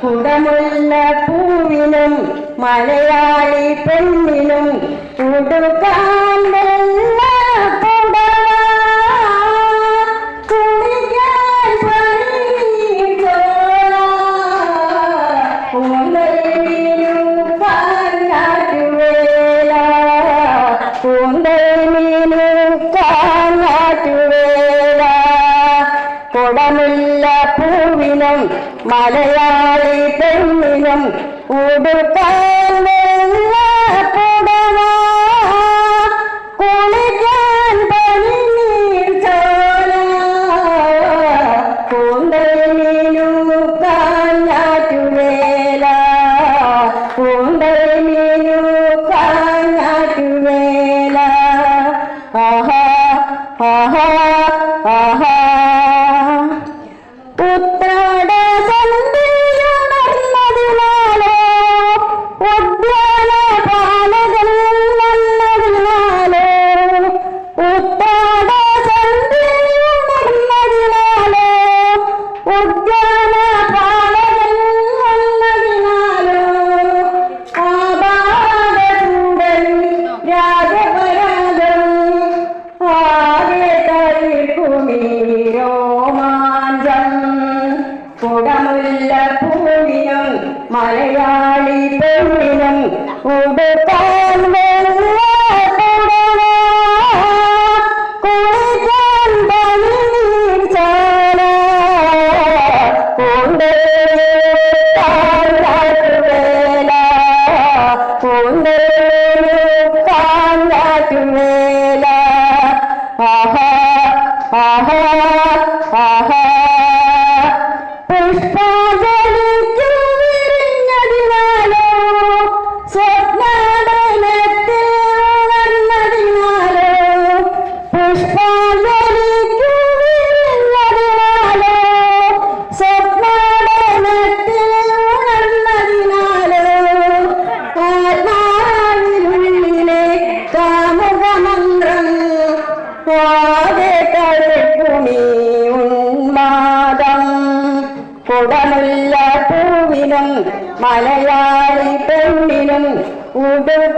குடமுள்ள பூவினும் மலையாளி பெண்ணினும் உடுக்காமல் பூந்தை மீனு കുടമില്ല പൂവിനും മലയാളി പെണ്ണിനും ഉടുക്കാൻ വെള്ള കുടവ കുളിക്കാൻ പനിനീർ ചോല കൂന്തലിനു കാഞ്ഞാറ്റുവേല കൂന്തലിനു കാഞ്ഞാറ്റുവേല ആഹാ ആഹാ ആഹാ மலையாளி பெண்ணிடம் உடுத்தான் ஆஹா ஆஹா. சுவாதே கருப்புணி உன்மாதம். புடமுள்ள பூவிலும் மலையாளி பெண்ணிலும் உடுப்பு